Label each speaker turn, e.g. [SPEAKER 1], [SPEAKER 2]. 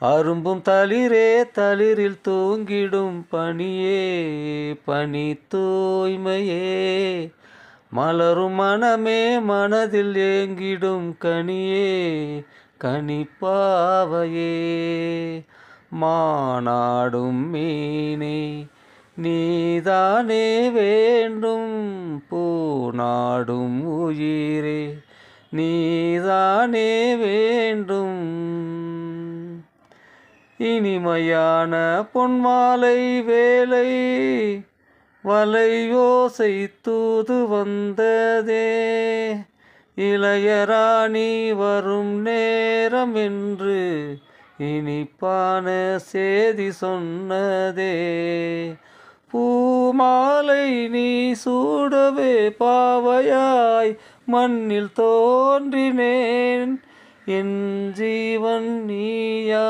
[SPEAKER 1] அரும்பும் தளிரே தளிரில் தூங்கிடும் பனியே பனி தூய்மையே. மலரும் மனமே மனதில் ஏங்கிடும் கனியே கனிப்பாவையே மானாடும் மீனே நீதானே வேண்டும் பூநாடும் உயிரே. நீதானே வேண்டும் இனிமையான பொன்மாலை வேலை வலையோசை தூது வந்ததே. இளையராணி வரும் நேரம் என்று இனிப்பான சேதி சொன்னதே. பூமாலை நீ சூடவே பாவையாய் மண்ணில் தோன்றினேன். என் ஜீவன் நீயா